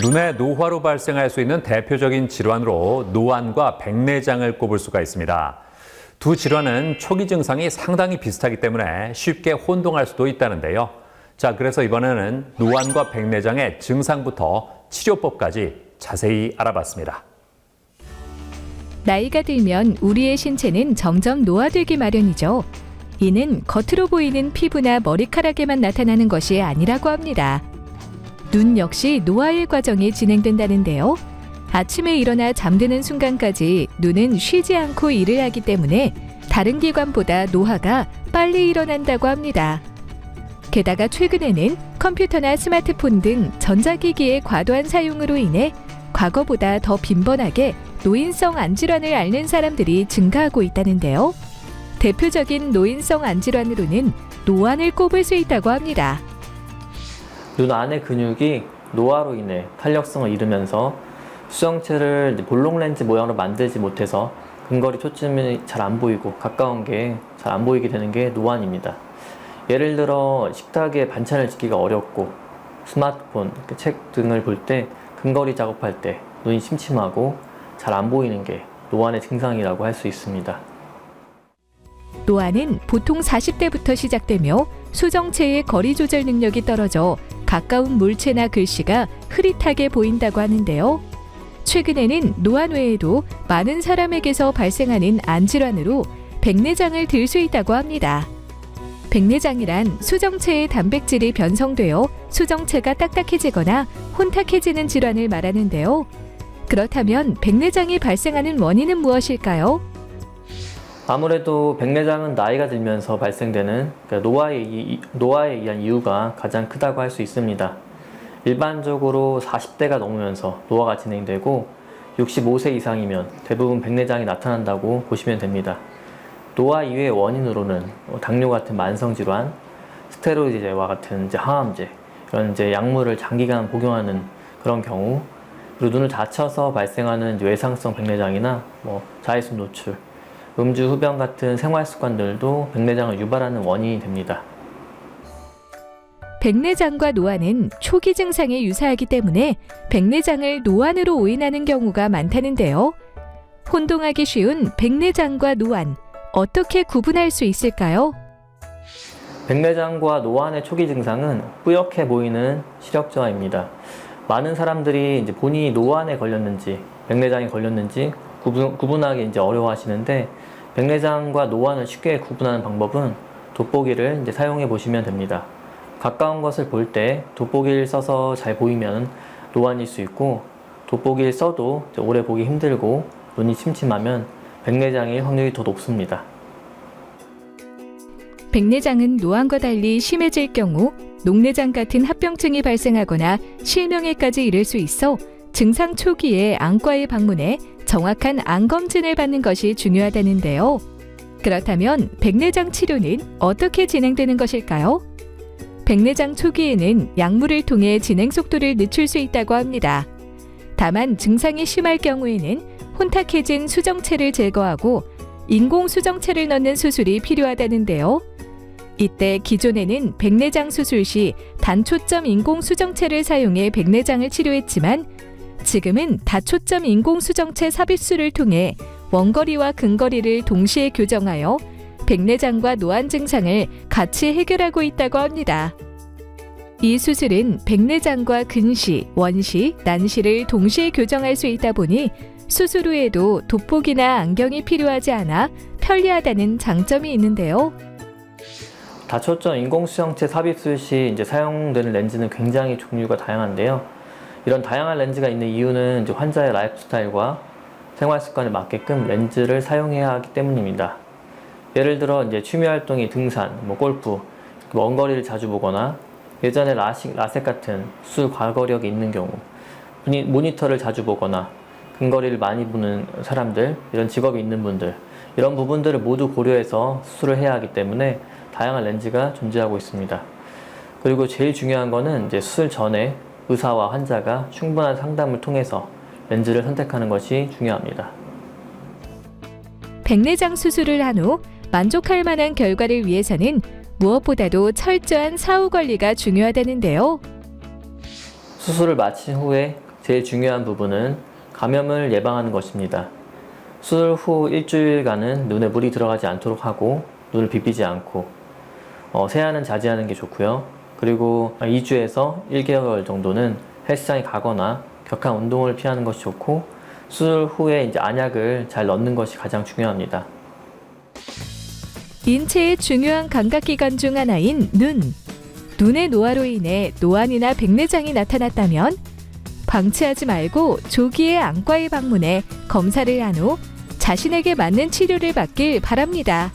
눈의 노화로 발생할 수 있는 대표적인 질환으로 노안과 백내장을 꼽을 수가 있습니다. 두 질환은 초기 증상이 상당히 비슷하기 때문에 쉽게 혼동할 수도 있다는데요. 자, 그래서 이번에는 노안과 백내장의 증상부터 치료법까지 자세히 알아봤습니다. 나이가 들면 우리의 신체는 점점 노화되기 마련이죠. 이는 겉으로 보이는 피부나 머리카락에만 나타나는 것이 아니라고 합니다. 눈 역시 노화의 과정이 진행된다는데요. 아침에 일어나 잠드는 순간까지 눈은 쉬지 않고 일을 하기 때문에 다른 기관보다 노화가 빨리 일어난다고 합니다. 게다가 최근에는 컴퓨터나 스마트폰 등 전자기기의 과도한 사용으로 인해 과거보다 더 빈번하게 노인성 안질환을 앓는 사람들이 증가하고 있다는데요. 대표적인 노인성 안질환으로는 노안을 꼽을 수 있다고 합니다. 눈 안의 근육이 노화로 인해 탄력성을 잃으면서 수정체를 볼록 렌즈 모양으로 만들지 못해서 근거리 초점이 잘 안 보이고 가까운 게 잘 안 보이게 되는 게 노안입니다. 예를 들어 식탁에 반찬을 짓기가 어렵고 스마트폰, 그책 등을 볼 때 근거리 작업할 때 눈이 침침하고 잘 안 보이는 게 노안의 증상이라고 할 수 있습니다. 노안은 보통 40대부터 시작되며 수정체의 거리 조절 능력이 떨어져 가까운 물체나 글씨가 흐릿하게 보인다고 하는데요. 최근에는 노안 외에도 많은 사람에게서 발생하는 안질환으로 백내장을 들 수 있다고 합니다. 백내장이란 수정체의 단백질이 변성되어 수정체가 딱딱해지거나 혼탁해지는 질환을 말하는데요. 그렇다면 백내장이 발생하는 원인은 무엇일까요? 아무래도 백내장은 나이가 들면서 발생되는 그러니까 노화에, 이- 노화에 의한 이유가 가장 크다고 할 수 있습니다. 일반적으로 40대가 넘으면서 노화가 진행되고 65세 이상이면 대부분 백내장이 나타난다고 보시면 됩니다. 노화 이외의 원인으로는 뭐 당뇨 같은 만성 질환, 스테로이드제와 같은 이제 항암제 이런 이제 약물을 장기간 복용하는 그런 경우 그리고 눈을 다쳐서 발생하는 외상성 백내장이나 뭐 자외선 노출 음주, 흡연 같은 생활 습관들도 백내장을 유발하는 원인이 됩니다. 백내장과 노안은 초기 증상에 유사하기 때문에 백내장을 노안으로 오인하는 경우가 많다는데요. 혼동하기 쉬운 백내장과 노안 어떻게 구분할 수 있을까요? 백내장과 노안의 초기 증상은 뿌옇게 보이는 시력 저하입니다. 많은 사람들이 이제 본인이 노안에 걸렸는지 백내장에 걸렸는지 구분, 구분하기 이제 어려워하시는데 백내장과 노안을 쉽게 구분하는 방법은 돋보기를 이제 사용해 보시면 됩니다. 가까운 것을 볼 때 돋보기를 써서 잘 보이면 노안일 수 있고 돋보기를 써도 오래 보기 힘들고 눈이 침침하면 백내장일 확률이 더 높습니다. 백내장은 노안과 달리 심해질 경우 녹내장 같은 합병증이 발생하거나 실명에까지 이를 수 있어 증상 초기에 안과에 방문해 정확한 안 검진을 받는 것이 중요하다는데요. 그렇다면 백내장 치료는 어떻게 진행되는 것일까요? 백내장 초기에는 약물을 통해 진행 속도를 늦출 수 있다고 합니다. 다만 증상이 심할 경우에는 혼탁해진 수정체를 제거하고 인공 수정체를 넣는 수술이 필요하다는데요. 이때 기존에는 백내장 수술 시 단초점 인공 수정체를 사용해 백내장을 치료했지만 지금은 다초점 인공 수정체 삽입술을 통해 원거리와 근거리를 동시에 교정하여 백내장과 노안 증상을 같이 해결하고 있다고 합니다. 이 수술은 백내장과 근시, 원시, 난시를 동시에 교정할 수 있다 보니 수술 후에도 돋보기나 안경이 필요하지 않아 편리하다는 장점이 있는데요. 다초점 인공수정체 삽입술 시 이제 사용되는 렌즈는 굉장히 종류가 다양한데요. 이런 다양한 렌즈가 있는 이유는 이제 환자의 라이프 스타일과 생활 습관에 맞게끔 렌즈를 사용해야 하기 때문입니다. 예를 들어 이제 취미 활동이 등산, 뭐 골프, 먼 거리를 자주 보거나 예전에 라식, 라섹 같은 수술 과거력이 있는 경우, 모니- 모니터를 자주 보거나 근거리를 많이 보는 사람들, 이런 직업이 있는 분들, 이런 부분들을 모두 고려해서 수술을 해야 하기 때문에 다양한 렌즈가 존재하고 있습니다. 그리고 제일 중요한 거는 이제 수술 전에 의사와 환자가 충분한 상담을 통해서 렌즈를 선택하는 것이 중요합니다. 백내장 수술을 한 후 만족할 만한 결과를 위해서는 무엇보다도 철저한 사후 관리가 중요하다는데요. 수술을 마친 후에 제일 중요한 부분은 감염을 예방하는 것입니다. 수술 후 일주일간은 눈에 물이 들어가지 않도록 하고 눈을 비비지 않고 어, 세안은 자제하는 게 좋고요. 그리고 2주에서 1개월 정도는 헬스장에 가거나 격한 운동을 피하는 것이 좋고 수술 후에 이제 안약을 잘 넣는 것이 가장 중요합니다. 인체의 중요한 감각기관 중 하나인 눈. 눈의 노화로 인해 노안이나 백내장이 나타났다면 방치하지 말고 조기에 안과에 방문해 검사를 한 후 자신에게 맞는 치료를 받길 바랍니다.